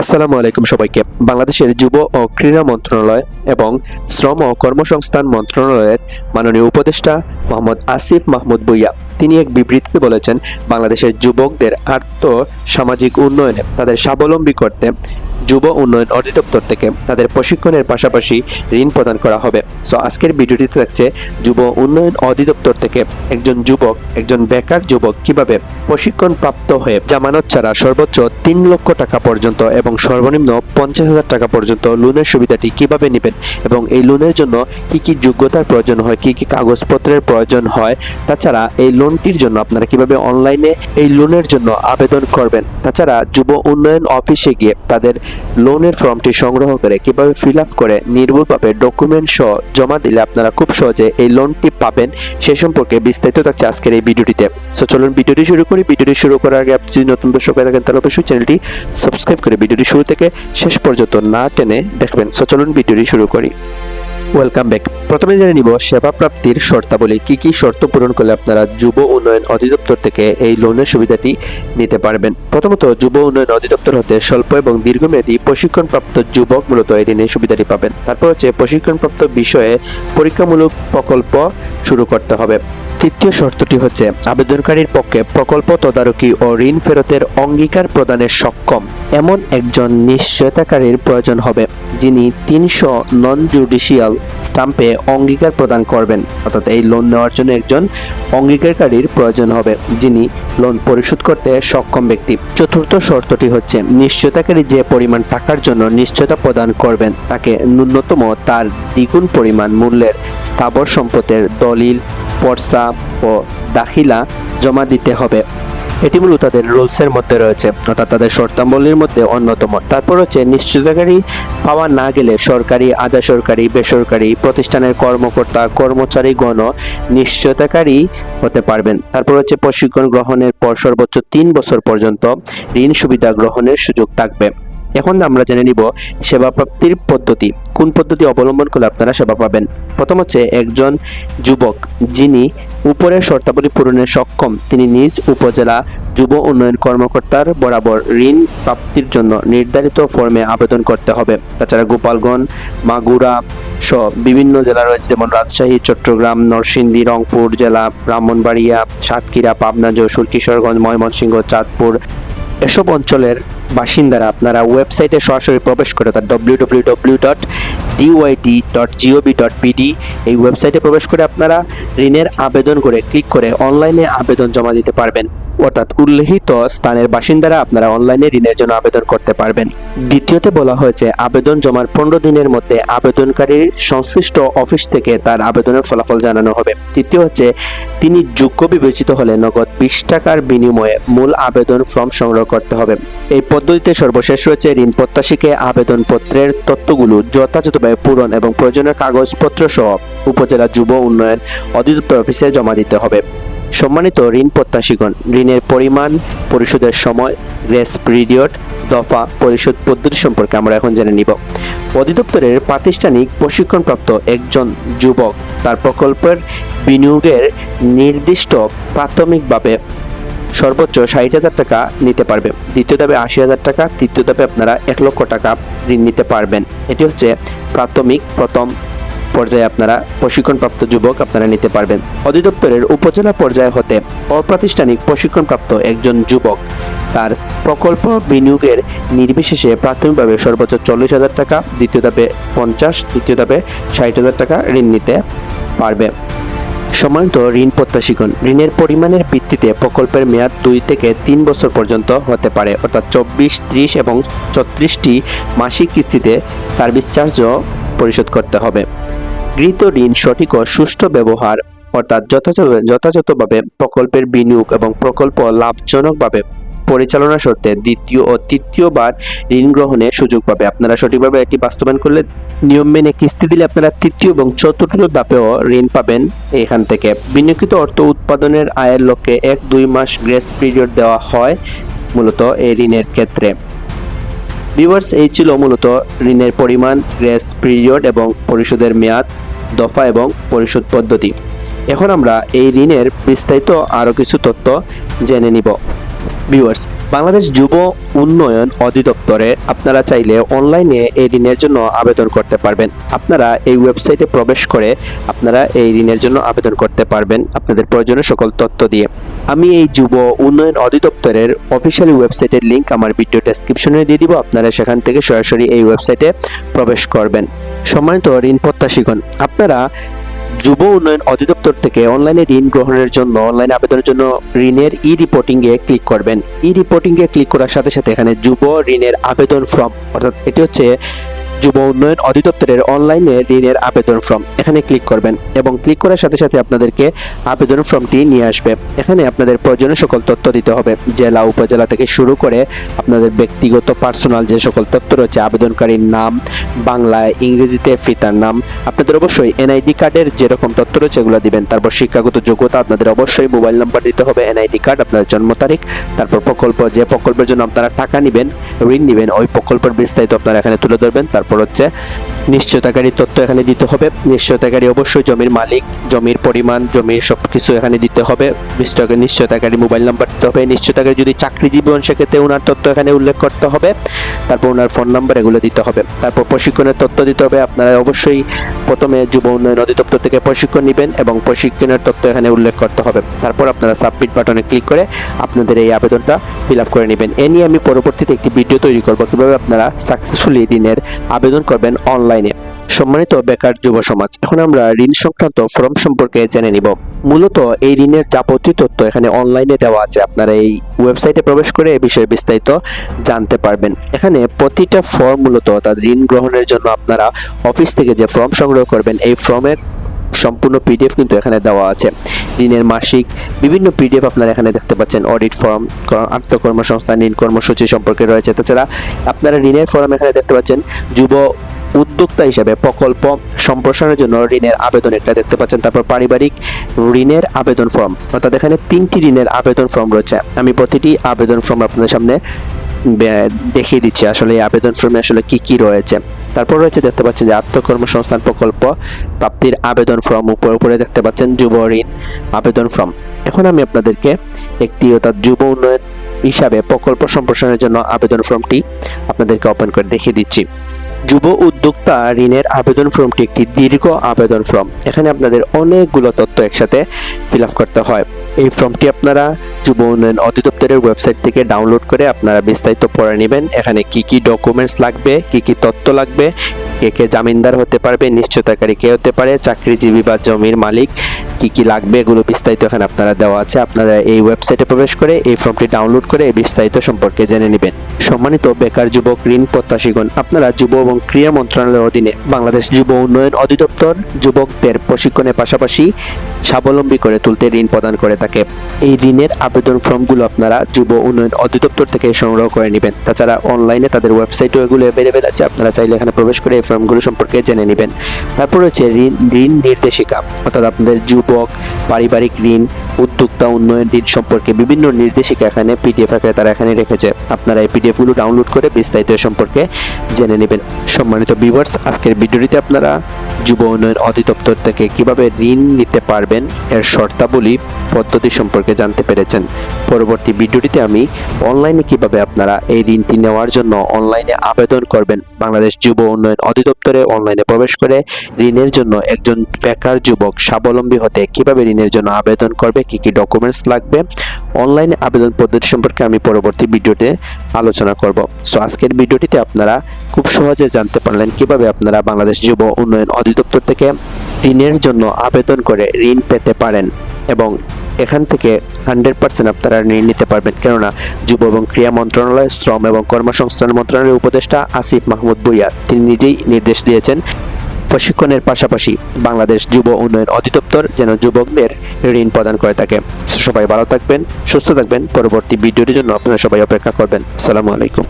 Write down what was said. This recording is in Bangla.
আসসালামু আলাইকুম সবাইকে। বাংলাদেশের যুব ও ক্রীড়া মন্ত্রণালয় এবং শ্রম ও কর্মসংস্থান মন্ত্রণালয়ের মাননীয় উপদেষ্টা মোহাম্মদ আসিফ মাহমুদ বইয়া তিনি এক বিবৃতিতে বলেছেন, বাংলাদেশের যুবকদের আর্থ সামাজিক উন্নয়নে তাদের স্বাবলম্বী করতে যুব উন্নয়ন অধিদপ্তর থেকে তাদের প্রশিক্ষণের পাশাপাশি ঋণ প্রদান করা হবে। সো আজকের ভিডিওটিতে থাকছে যুব উন্নয়ন অধিদপ্তর থেকে একজন যুবক, একজন বেকার যুবক কীভাবে প্রশিক্ষণ প্রাপ্ত হয়ে জামানত ছাড়া সর্বোচ্চ তিন লক্ষ টাকা পর্যন্ত এবং সর্বনিম্ন পঞ্চাশ হাজার টাকা পর্যন্ত লোনের সুবিধাটি কীভাবে নেবেন এবং এই লোনের জন্য কি কি যোগ্যতার প্রয়োজন হয়, কি কি কাগজপত্রের প্রয়োজন হয়, তাছাড়া এই লোনটির জন্য আপনারা কীভাবে অনলাইনে এই লোনের জন্য আবেদন করবেন, তাছাড়া যুব উন্নয়ন অফিসে গিয়ে তাদের লোনের ফর্মটি সংগ্রহ করে কীভাবে ফিল আপ করে নির্ভুলভাবে ডকুমেন্ট সহ জমা দিলে আপনারা খুব সহজে এই লোনটি পাবেন, সে সম্পর্কে বিস্তারিত থাকছে আজকের এই ভিডিওটিতে। সো চলুন ভিডিওটি শুরু করি। ভিডিওটি শুরু করার আগে আপনি যদি নতুন দর্শক হয়ে থাকেন, তাহলে অবশ্যই চ্যানেলটি সাবস্ক্রাইব করে ভিডিওটি শুরু থেকে শেষ পর্যন্ত না টেনে দেখবেন। সো চলুন ভিডিওটি শুরু করি। ওয়েলকাম ব্যাক প্রথমে জেনে নিব সেবা প্রাপ্তির শর্তাবলী কি কি শর্ত পূরণ করলে আপনারা যুব উন্নয়ন অধিদপ্তর থেকে এই লোনের সুবিধাটি নিতে পারবেন? প্রথমত, যুব উন্নয়ন অধিদপ্তর হতে স্বল্প এবং দীর্ঘমেয়াদী প্রশিক্ষণপ্রাপ্ত যুবক মূলত এই ঋণের সুবিধাটি পাবেন। তারপর হচ্ছে প্রশিক্ষণপ্রাপ্ত বিষয়ে পরীক্ষামূলক প্রকল্প শুরু করতে হবে। তৃতীয় শর্তটি হচ্ছে আবেদনকারীর পক্ষে প্রকল্প তদারকি ও ঋণ ফেরতের অঙ্গীকার প্রদানে সক্ষম। এমন একজন নিশ্চয়তাকারীর প্রয়োজন হবে। যিনি তিনশো নন জুডিশিয়াল স্টাম্পে অঙ্গীকার প্রদান করবেন। অর্থাৎ এই লোন নেওয়ার জন্য একজন অঙ্গীকারকারীর প্রয়োজন হবে, যিনি লোন পরিশোধ করতে সক্ষম ব্যক্তি। চতুর্থ শর্তটি হচ্ছে, নিশ্চয়তাকারী যে পরিমাণ টাকার জন্য নিশ্চয়তা প্রদান করবেন, তাকে ন্যূনতম তার দ্বিগুণ পরিমাণ মূল্যের স্থাবর সম্পদের দলিল, পর্সা ও দাখিলা জমা দিতে হবে। এটি মূলত তাদের রুলসের মধ্যে রয়েছে। অর্থাৎ তাদের শর্তাবলীর মধ্যে অন্যতম। তারপর হচ্ছে নিশ্চিতকারী পাওয়া না গেলে সরকারি আধা সরকারি বেসরকারি প্রতিষ্ঠানের কর্মকর্তা কর্মচারীগণ নিশ্চয়তাকারী হতে পারবেন। তারপর হচ্ছে প্রশিক্ষণ গ্রহণের পর সর্বোচ্চ তিন বছর পর্যন্ত ঋণ সুবিধা গ্রহণের সুযোগ থাকবে। এখন আমরা জেনে নিব সেবা প্রাপ্তির পদ্ধতি। কোন পদ্ধতি অবলম্বন করলে আপনারা সেবা পাবেন? প্রথম হচ্ছে একজন যুবক, যিনি উপরের শর্তাবলী পূরণে সক্ষম। তিনি নিজ উপজেলা যুব উন্নয়ন কর্মকর্তার বরাবর ঋণ প্রাপ্তির জন্য নির্ধারিত ফর্মে আবেদন করতে হবে। তাছাড়া গোপালগঞ্জ, মাগুরা সহ বিভিন্ন জেলা রয়েছে, যেমন রাজশাহী, চট্টগ্রাম, নরসিংদী, রংপুর জেলা, ব্রাহ্মণবাড়িয়া, সাতক্ষীরা, পাবনা, যশোর, কিশোরগঞ্জ, ময়মনসিংহ, চাঁদপুর। এসব অঞ্চলের বাসিন্দারা, আপনারা ওয়েবসাইটে সরাসরি প্রবেশ করে তার W W W dot DYT dot GOB dot BD এই ওয়েবসাইটে প্রবেশ করে আপনারা ঋণের আবেদন করে, ক্লিক করে অনলাইনে আবেদন জমা দিতে পারবেন। অর্থাৎ উল্লেখিত স্থানের বাসিন্দারা আপনারা অনলাইনে ঋণের জন্য আবেদন করতে পারবেন। দ্বিতীয়তে বলা হয়েছে, আবেদন জমার পনেরো দিনের মধ্যে আবেদনকারীর সংশ্লিষ্ট অফিস থেকে তার আবেদনের ফলাফল জানানো হবে। তৃতীয় হচ্ছে, তিনি যোগ্য বিবেচিত হলে নগদ বিশ টাকার বিনিময়ে মূল আবেদন ফর্ম সংগ্রহ করতে হবে। এই পদ্ধতিতে সর্বশেষ রয়েছে, ঋণ প্রত্যাশীকে আবেদনপত্রের তথ্যগুলো যথাযথভাবে পূরণ এবং প্রয়োজনীয় কাগজপত্র সহ উপজেলা যুব উন্নয়ন অধিদপ্তর অফিসে জমা দিতে হবে। সম্মানিত ঋণ প্রত্যাশীগণ, ঋণের পরিমাণ, পরিশোধের সময়, গ্রেস পিরিয়ড, দফা, পরিশোধ পদ্ধতি সম্পর্কে আমরা এখন জেনে নিব। অধিদপ্তরের প্রাতিষ্ঠানিক প্রশিক্ষণপ্রাপ্ত একজন যুবক তার প্রকল্পের বিনিয়োগের নির্দিষ্ট প্রাথমিকভাবে সর্বোচ্চ ষাট হাজার টাকা নিতে পারবে। দ্বিতীয় ধাপে আশি হাজার টাকা, তৃতীয় ধাপে আপনারা এক লক্ষ টাকা ঋণ নিতে পারবেন। এটি হচ্ছে প্রাথমিক, প্রথম পর্যায়ে আপনারা প্রশিক্ষণপ্রাপ্ত যুবক আপনারা নিতে পারবেন। অধিদপ্তরের উপজেলা পর্যায়ে হতে অপ্রাতিষ্ঠানিক প্রশিক্ষণপ্রাপ্ত একজন যুবক। তার প্রকল্প বিনিয়োগের নির্বিশেষে প্রাথমিকভাবে সর্বোচ্চ চল্লিশ হাজার টাকা, দ্বিতীয় ধাপে পঞ্চাশ, তৃতীয় ধাপে ষাট হাজার টাকা ঋণ নিতে পারবে। সম্মানিত ঋণ প্রত্যাশীগণ, ঋণের পরিমাণের ভিত্তিতে প্রকল্পের মেয়াদ দুই থেকে তিন বছর পর্যন্ত হতে পারে, অর্থাৎ চব্বিশ, ত্রিশ এবং ছত্রিশটি মাসিক কিস্তিতে সার্ভিস চার্জও পরিশোধ করতে হবে। গৃহীত ঋণ সঠিক ও সুষ্ঠু ব্যবহার, অর্থাৎ যথাযথভাবে প্রকল্পের বিনিয়োগ এবং প্রকল্প লাভজনকভাবে পরিচালনা শর্তে দ্বিতীয় ও তৃতীয়বার ঋণ গ্রহণের সুযোগ পাবে। আপনারা সঠিকভাবে এটি বাস্তবায়ন করলে নিয়ম মেনে কিস্তি দিলে আপনারা তৃতীয় এবং চতুর্থ ধাপেও ঋণ পাবেন এখান থেকে। বিনিয়োগিত অর্থ উৎপাদনের আয়ের লক্ষ্যে এক দুই মাস গ্রেস পিরিয়ড দেওয়া হয় মূলত এই ঋণের ক্ষেত্রে। ভিউয়ার্স এই ছিল মূলত ঋণের পরিমাণ গ্রেস পিরিয়ড এবং পরিশোধের মেয়াদ, দফা এবং পরিশোধ পদ্ধতি। এখন আমরা এই ঋণের বিস্তারিত আরও কিছু তথ্য জেনে নিব। ভিউয়ার্স বাংলাদেশ যুব উন্নয়ন অধিদপ্তরে আপনারা চাইলে অনলাইনে এই ঋণের জন্য আবেদন করতে পারবেন। আপনারা এই ওয়েবসাইটে প্রবেশ করে আপনারা এই ঋণের জন্য আবেদন করতে পারবেন। আপনাদের প্রয়োজনীয় সকল তথ্য দিয়ে। আমি এই যুব উন্নয়ন অধিদপ্তরের অফিসিয়ালি ওয়েবসাইটের লিংক আমার ভিডিও ডেসক্রিপশনে দিয়ে দিব। আপনারা সেখান থেকে সরাসরি এই ওয়েবসাইটে প্রবেশ করবেন। সম্মানিত ঋণ প্রত্যাশীগণ, আপনারা যুব উন্নয়ন অধিদপ্তর থেকে অনলাইনে ঋণ গ্রহণের জন্য অনলাইনে আবেদনের জন্য ঋণের ই রিপোর্টিং এ ক্লিক করবেন। ই রিপোর্টিং এ ক্লিক করার সাথে সাথে এখানে যুব ঋণের আবেদন ফর্ম অর্থাৎ এটি হচ্ছে যুব উন্নয়ন অধিদপ্তরের অনলাইনে ঋণের আবেদন ফর্ম এখানে ক্লিক করবেন এবং ক্লিক করার সাথে সাথে আপনাদেরকে আবেদন ফর্মটি নিয়ে আসবে। এখানে আপনাদের প্রয়োজনীয় সকল তথ্য দিতে হবে। জেলা, উপজেলা থেকে শুরু করে আপনাদের ব্যক্তিগত পার্সোনাল যে সকল তথ্য রয়েছে, আবেদনকারীর নাম, বাংলায় ইংরেজিতে ফিতার নাম, আপনাদের অবশ্যই এনআইডি কার্ডের যেরকম তথ্য রয়েছে এগুলো দিবেন। তারপর শিক্ষাগত যোগ্যতা, আপনাদের অবশ্যই মোবাইল নাম্বার দিতে হবে এনআইডি কার্ড আপনার জন্ম তারিখ, তারপর প্রকল্প, যে প্রকল্পের জন্য আপনারা টাকা নেবেন, ঋণ নেবেন, ওই প্রকল্পের বিস্তারিত আপনারা এখানে তুলে ধরবেন। তারপর হচ্ছে নিশ্চয়তাকারী তথ্য এখানে দিতে হবে। নিশ্চয়তাকারী অবশ্যই জমির মালিক, জমির পরিমাণ, জমির সব কিছু এখানে দিতে হবে। নিশ্চয় নিশ্চয়তাকারী মোবাইল নাম্বার দিতে হবে। নিশ্চয়তাকারী যদি চাকরি জীবন সেক্ষেত্রে ওনার তথ্য এখানে উল্লেখ করতে হবে। তারপর ওনার ফোন নাম্বার এগুলো দিতে হবে। তারপর প্রশিক্ষণের তথ্য দিতে হবে। আপনারা অবশ্যই প্রথমে যুব উন্নয়ন অধিদপ্তর থেকে প্রশিক্ষণ নেবেন এবং প্রশিক্ষণের তথ্য এখানে উল্লেখ করতে হবে। তারপর আপনারা সাবমিট বাটনে ক্লিক করে আপনাদের এই আবেদনটা ফিল আপ করে নেবেন। এ নিয়ে আমি পরবর্তীতে একটি ভিডিও তৈরি করব। কীভাবে আপনারা সাকসেসফুলি ঋণের আবেদন করবেন অনলাইনে সম্মানিত বেকার যুব সমাজ, এখন আমরা ঋণ সংক্রান্ত ফর্ম সম্পর্কে জেনে নিব। মূলত এই ঋণের যাবতীয় তথ্য এখানে অনলাইনে দেওয়া আছে। আপনারা এই ওয়েবসাইটে প্রবেশ করে এই বিষয়ে বিস্তারিত জানতে পারবেন। এখানে প্রতিটা ফর্ম মূলত তাদের ঋণ গ্রহণের জন্য আপনারা অফিস থেকে যে ফর্ম সংগ্রহ করবেন, এই ফর্মের সম্পূর্ণ পিডিএফ কিন্তু এখানে দেওয়া আছে। ঋণের মাসিক বিভিন্ন পিডিএফ আপনারা এখানে দেখতে পাচ্ছেন। অডিট ফর্ম আত্মকর্মসংস্থান, ঋণ কর্মসূচি সম্পর্কে রয়েছে। তাছাড়া আপনারা ঋণের ফর্ম এখানে দেখতে পাচ্ছেন। যুব উদ্যোক্তা হিসেবে প্রকল্প সম্প্রসারণের জন্য ঋণের আবেদন একটা দেখতে পাচ্ছেন। তারপর পারিবারিক ঋণের আবেদন ফর্ম। অর্থাৎ এখানে তিনটি ঋণের আবেদন ফর্ম রয়েছে। আমি প্রতিটি আবেদন ফর্ম আপনাদের সামনে দেখিয়ে দিচ্ছি। আসলে এই আবেদন ফর্মে আসলে কি কি রয়েছে। তারপর রয়েছে দেখতে পাচ্ছেন যে আত্মকর্মসংস্থান প্রকল্প প্রাপ্তির আবেদন ফর্ম উপরে উপরে দেখতে পাচ্ছেন যুব ঋণ আবেদন ফর্ম। এখন আমি আপনাদেরকে একটি অর্থাৎ যুব উন্নয়ন হিসাবে প্রকল্প সম্প্রসারণের জন্য আবেদন ফর্মটি আপনাদেরকে ওপেন করে দেখিয়ে দিচ্ছি। যুব উদ্যোক্তা ঋণের আবেদন ফর্মটি একটি দীর্ঘ আবেদন ফর্ম। এখানে আপনাদের অনেকগুলো তথ্য একসাথে ফিল আপ করতে হয়। এই ফর্মটি আপনারা যুব উন্নয়ন অধিদপ্তরের ওয়েবসাইট থেকে ডাউনলোড করে আপনারা বিস্তারিত পড়ে নেবেন। এখানে কি কি ডকুমেন্টস লাগবে, কি কি তথ্য লাগবে, কে কে জামিনদার হতে পারবে, নিশ্চয়তাকারী কে হতে পারে, চাকরিজীবী বা জমির মালিক, কি কি লাগবে, এগুলো বিস্তারিত এখানে আপনারা দেওয়া আছে। আপনারা এই ওয়েবসাইটে প্রবেশ করে এই ফর্মটি ডাউনলোড করে বিস্তারিত সম্পর্কে জেনে নেবেন। সম্মানিত বেকার যুবক, ঋণ প্রত্যাশীগণ, আপনারা যুব এবং ক্রীড়া মন্ত্রণালয়ের অধীনে বাংলাদেশ যুব উন্নয়ন অধিদপ্তর যুবকদের প্রশিক্ষণের পাশাপাশি স্বাবলম্বী করে তুলতে ঋণ প্রদান করে থাকে। এই ঋণের আবেদন ফর্মগুলো আপনারা যুব উন্নয়ন অধিদপ্তর থেকে সংগ্রহ করে নেবেন। তাছাড়া অনলাইনে তাদের ওয়েবসাইটও এগুলো অ্যাভেলেবেল আছে। আপনারা চাইলে এখানে প্রবেশ করে এই ফর্মগুলো সম্পর্কে জেনে নেবেন। তারপর রয়েছে ঋণ ঋণ নির্দেশিকা। অর্থাৎ আপনাদের যুবক, পারিবারিক ঋণ উদ্যোক্তা উন্নয়ন ঋণ সম্পর্কে বিভিন্ন নির্দেশিকা এখানে পিডিএফ আকারে তারা এখানে রেখেছে। আপনারা এই পিডিএফগুলো ডাউনলোড করে বিস্তারিত সম্পর্কে জেনে নেবেন। সম্মানিত ভিউয়ার্স আজকের ভিডিওটিতে আপনারা যুব উন্নয়ন অধিদপ্তর থেকে কীভাবে ঋণ নিতে পারবেন এর শর্তাবলী পদ্ধতি সম্পর্কে জানতে পেরেছেন। পরবর্তী ভিডিওটিতে আমি অনলাইনে কীভাবে আপনারা এই ঋণটি নেওয়ার জন্য অনলাইনে আবেদন করবেন বাংলাদেশ যুব উন্নয়ন অধিদপ্তরে অনলাইনে প্রবেশ করে ঋণের জন্য একজন বেকার যুবক স্বাবলম্বী হতে কীভাবে ঋণের জন্য আবেদন করবে, কি কি ডকুমেন্টস লাগবে? অনলাইনে আবেদন পদ্ধতি সম্পর্কে আমি পরবর্তী ভিডিওতে আলোচনা করব। সো আজকের ভিডিওটিতে আপনারা খুব সহজে জানতে পারলেন কীভাবে আপনারা বাংলাদেশ যুব উন্নয়ন অধিদপ্তর থেকে ঋণের জন্য আবেদন করে ঋণ পেতে পারেন এবং এখান থেকে হান্ড্রেড পার্সেন্ট আপনারা ঋণ নিতে পারবেন। কেননা যুব এবং ক্রীড়া মন্ত্রণালয়, শ্রম এবং কর্মসংস্থান মন্ত্রণালয়ের উপদেষ্টা আসিফ মাহমুদ ভুইয়া, তিনি নিজেই নির্দেশ দিয়েছেন প্রশিক্ষণের পাশাপাশি বাংলাদেশ যুব উন্নয়ন অধিদপ্তর যেন যুবকদের ঋণ প্রদান করে থাকে। সবাই ভালো থাকবেন, সুস্থ থাকবেন। পরবর্তী ভিডিওটির জন্য আপনারা সবাই অপেক্ষা করবেন। সালামু আলাইকুম।